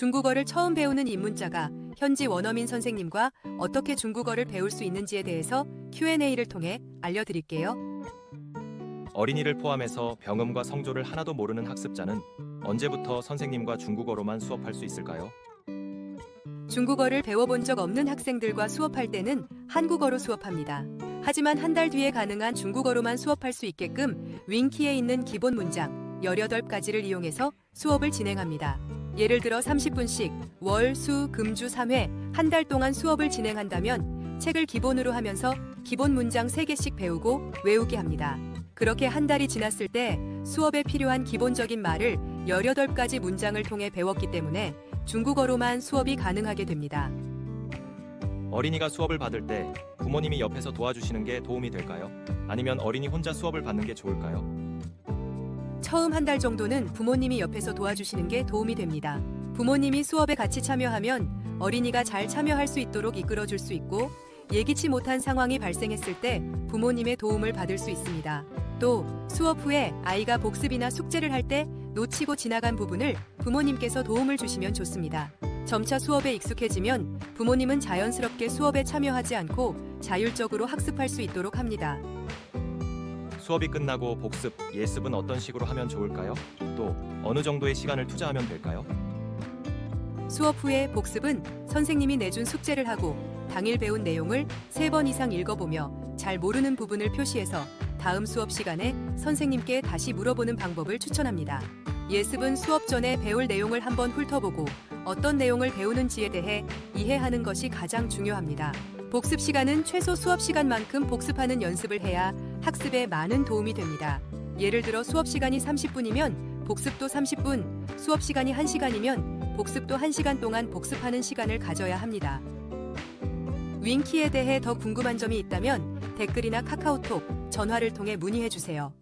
중국어를 처음 배우는 입문자가 현지 원어민 선생님과 어떻게 중국어를 배울 수 있는지에 대해서 Q&A를 통해 알려드릴게요. 어린이를 포함해서 병음과 성조를 하나도 모르는 학습자는 언제부터 선생님과 중국어로만 수업할 수 있을까요? 중국어를 배워본 적 없는 학생들과 수업할 때는 한국어로 수업합니다. 하지만 한 달 뒤에 가능한 중국어로만 수업할 수 있게끔 윙키에 있는 기본 문장 18가지를 이용해서 수업을 진행합니다. 예를 들어 30분씩 월, 수, 금, 주 3회 한 달 동안 수업을 진행한다면 책을 기본으로 하면서 기본 문장 3개씩 배우고 외우게 합니다. 그렇게 한 달이 지났을 때 수업에 필요한 기본적인 말을 18가지 문장을 통해 배웠기 때문에 중국어로만 수업이 가능하게 됩니다. 어린이가 수업을 받을 때 부모님이 옆에서 도와주시는 게 도움이 될까요? 아니면 어린이 혼자 수업을 받는 게 좋을까요? 처음 한 달 정도는 부모님이 옆에서 도와주시는 게 도움이 됩니다. 부모님이 수업에 같이 참여하면 어린이가 잘 참여할 수 있도록 이끌어 줄 수 있고 예기치 못한 상황이 발생했을 때 부모님의 도움을 받을 수 있습니다. 또 수업 후에 아이가 복습이나 숙제를 할 때 놓치고 지나간 부분을 부모님께서 도움을 주시면 좋습니다. 점차 수업에 익숙해지면 부모님은 자연스럽게 수업에 참여하지 않고 자율적으로 학습할 수 있도록 합니다. 수업이 끝나고 복습, 예습은 어떤 식으로 하면 좋을까요? 또 어느 정도의 시간을 투자하면 될까요? 수업 후에 복습은 선생님이 내준 숙제를 하고 당일 배운 내용을 세 번 이상 읽어보며 잘 모르는 부분을 표시해서 다음 수업 시간에 선생님께 다시 물어보는 방법을 추천합니다. 예습은 수업 전에 배울 내용을 한번 훑어보고 어떤 내용을 배우는지에 대해 이해하는 것이 가장 중요합니다. 복습 시간은 최소 수업 시간만큼 복습하는 연습을 해야 학습에 많은 도움이 됩니다. 예를 들어 수업 시간이 30분이면 복습도 30분, 수업 시간이 1시간이면 복습도 1시간 동안 복습하는 시간을 가져야 합니다. 윙키에 대해 더 궁금한 점이 있다면 댓글이나 카카오톡, 전화를 통해 문의해 주세요.